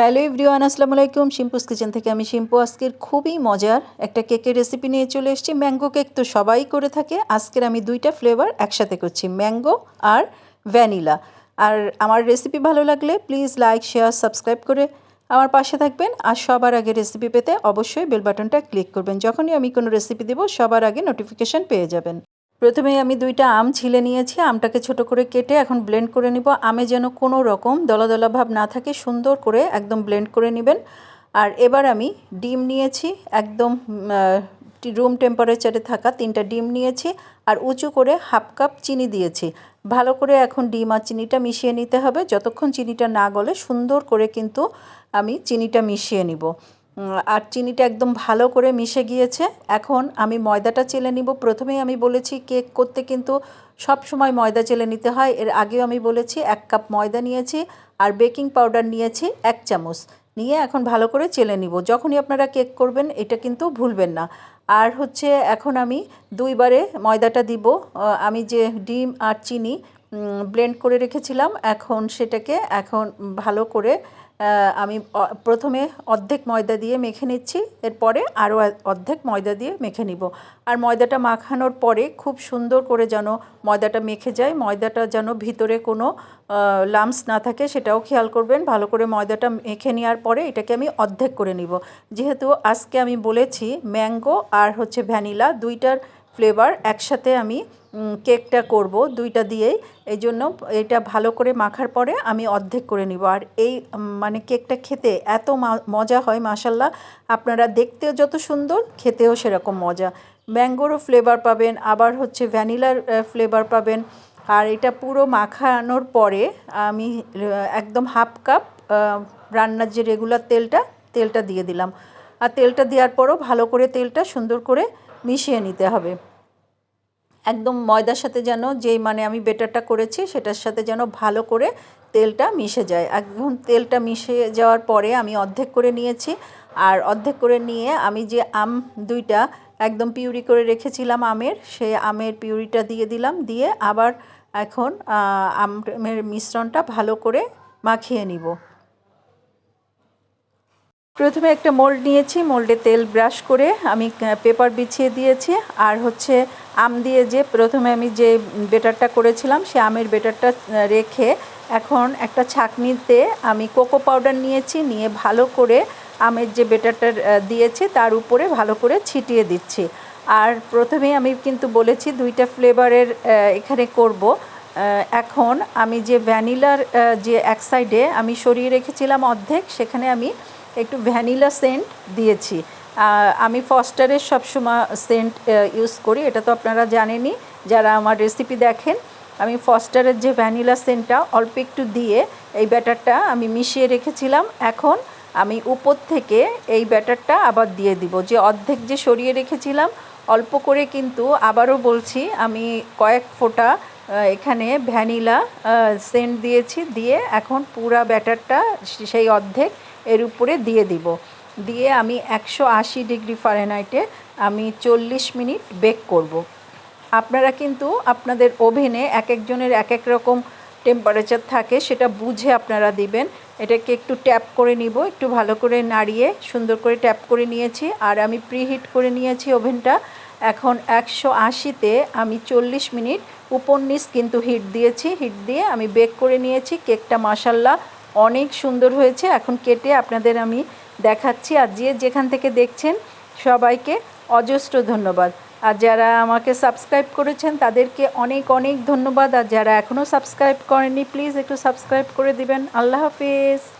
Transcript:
Hello everyone, আসসালামু আলাইকুম। শিম্পুস kitchen থেকে আমি শিম্পু। আজকের খুবই মজার একটা কেকের রেসিপি নিয়ে চলে এসেছি। ম্যাঙ্গো কেক তো সবাই করে থাকে। আজকের আমি দুইটা ফ্লেভার একসাথে করছি, ম্যাঙ্গো আর ভ্যানিলা। আর আমার রেসিপি ভালো লাগলে প্লিজ লাইক শেয়ার সাবস্ক্রাইব করে আমার পাশে থাকবেন। আর সবার আগে রেসিপি পেতে অবশ্যই বেল বাটনটা ক্লিক করবেন। যখনই আমি কোনো রেসিপি দেবো, সবার আগে নোটিফিকেশান পেয়ে যাবেন। প্রথমেই আমি দুইটা আম ছিলে নিয়েছি, আমটাকে ছোট করে কেটে এখন ব্লেন্ড করে নিব। আমে যেন কোনো রকম দলা দলা ভাব না থাকে, সুন্দর করে একদম ব্লেন্ড করে নেবেন। আর এবার আমি ডিম নিয়েছি, একদম রুম টেম্পারেচারে থাকা তিনটা ডিম নিয়েছি আর উঁচু করে হাফ কাপ চিনি দিয়েছি। ভালো করে এখন ডিম আর চিনিটা মিশিয়ে নিতে হবে। যতক্ষণ চিনিটা না গলে সুন্দর করে কিন্তু আমি চিনিটা মিশিয়ে নিব। আর চিনিটা একদম ভালো করে মিশে গিয়েছে। এখন আমি ময়দাটা চেলে নিব। প্রথমেই আমি বলেছি কেক করতে কিন্তু সব সময় ময়দা চেলে নিতে হয়। এর আগেও আমি বলেছি এক কাপ ময়দা নিয়েছি আর বেকিং পাউডার নিয়েছি এক চামচ। নিয়ে এখন ভালো করে চেলে নিব। যখনই আপনারা কেক করবেন, এটা কিন্তু ভুলবেন না। আর হচ্ছে এখন আমি দুইবারে ময়দাটা দিব। আমি যে ডিম আর চিনি ব্লেন্ড করে রেখেছিলাম। এখন সেটাকে, এখন ভালো করে আমি প্রথমে অর্ধেক ময়দা দিয়ে মেখে নিচ্ছি। এরপরে আরও অর্ধেক ময়দা দিয়ে মেখে নিব। আর ময়দাটা মাখানোর পরে খুব সুন্দর করে যেন ময়দাটা মেখে যায়। ময়দাটা যেন ভিতরে কোনো লামস না থাকে, সেটাও খেয়াল করবেন। ভালো করে ময়দাটা মেখে নেওয়ার পরে এটাকে আমি অর্ধেক করে নিব। যেহেতু আজকে আমি বলেছি ম্যাঙ্গো আর হচ্ছে ভ্যানিলা দুইটার ফ্লেভার একসাথে আমি কেকটা করব দুইটা দিয়েই। এই জন্য এটা ভালো করে মাখার পরে আমি অর্ধেক করে নিব। আর এই মানে কেকটা খেতে এত মজা হয় মাসাল্লাহ আপনারা দেখতেও যত সুন্দর, খেতেও সেরকম মজা। ম্যাঙ্গোরও ফ্লেভার পাবেন, আবার হচ্ছে ভ্যানিলার ফ্লেভার পাবেন। আর এটা পুরো মাখানোর পরে আমি একদম হাফ কাপ রান্নার যে রেগুলার তেলটা তেলটা দিয়ে দিলাম। আর তেলটা দেওয়ার পরও ভালো করে তেলটা সুন্দর করে মিশিয়ে নিতে হবে। একদম ময়দার সাথে যেন যেই মানে আমি বেটারটা করেছি, সেটার সাথে যেন ভালো করে তেলটা মিশে যায়। একদম তেলটা মিশে যাওয়ার পরে আমি অর্ধেক করে নিয়েছি। আর অর্ধেক করে নিয়ে আমি যে আম দুইটা একদম পিউরি করে রেখেছিলাম আমের সে আমের পিউরিটা দিয়ে দিলাম। দিয়ে আবার এখন আমের মিশ্রণটা ভালো করে মাখিয়ে নিব। প্রথমে একটা মোল্ড নিয়েছি, মোল্ডে তেল ব্রাশ করে আমি পেপার বিছিয়ে দিয়েছি। আর হচ্ছে আম দিয়ে যে প্রথমে আমি যে বেটারটা করেছিলাম, সে আমের বেটারটা রেখে এখন একটা ছাঁকনিতে আমি কোকো পাউডার নিয়েছি, নিয়ে ভালো করে আমের যে বেটারটা দিয়েছি, তার উপরে ভালো করে ছিটিয়ে দিচ্ছি। আর প্রথমেই আমি কিন্তু বলেছি দুইটা ফ্লেভারের এখানে করব। এখন আমি যে ভ্যানিলার যে এক সাইডে আমি সরিয়ে রেখেছিলাম অর্ধেক, সেখানে আমি একটু ভ্যানিলা সেন্ট দিয়েছি। আমি ফস্টারের সবসময় সেন্ট ইউজ করি, এটা তো আপনারা জানেনই, যারা আমার রেসিপি দেখেন, আমি ফস্টারের যে ভ্যানিলা সেন্টটা অল্প একটু দিয়ে এই ব্যাটারটা আমি মিশিয়ে রেখেছিলাম, এখন আমি উপর থেকে এই ব্যাটারটা আবার দিয়ে দিব। যে অর্ধেক যে সরিয়ে রেখেছিলাম, অল্প করে কিন্তু আবারও বলছি, আমি কয়েক ফোঁটা এখানে ভ্যানিলা সেন্ট দিয়েছি, দিয়ে এখন পুরা ব্যাটারটা সেই অর্ধেক এর উপরে দিয়ে দিব। দিয়ে আমি একশো আশি ডিগ্রি ফারেনহাইটে আমি চল্লিশ মিনিট বেক করব। আপনারা কিন্তু আপনাদের ওভেনে এক একজনের এক এক রকম টেম্পারেচার থাকে, সেটা বুঝে আপনারা দিবেন। এটাকে একটু ট্যাপ করে নিব, একটু ভালো করে নাড়িয়ে সুন্দর করে ট্যাপ করে নিয়েছি। আর আমি প্রিহিট করে নিয়েছি ওভেনটা। এখন একশো আশিতে আমি চল্লিশ মিনিট উপর কিন্তু হিট দিয়েছি। হিট দিয়ে আমি বেক করে নিয়েছি। কেকটা মাসাল্লা অনেক সুন্দর হয়েছে। এখন কেটে আপনাদের আমি দেখাচ্ছি। আর যে যেখান থেকে দেখছেন, সবাইকে অজস্র ধন্যবাদ। আর যারা আমাকে সাবস্ক্রাইব করেছেন, তাদেরকে অনেক অনেক ধন্যবাদ। আর যারা এখনও সাবস্ক্রাইব করেনি প্লিজ একটু সাবস্ক্রাইব করে দিবেন। আল্লাহ হাফিজ।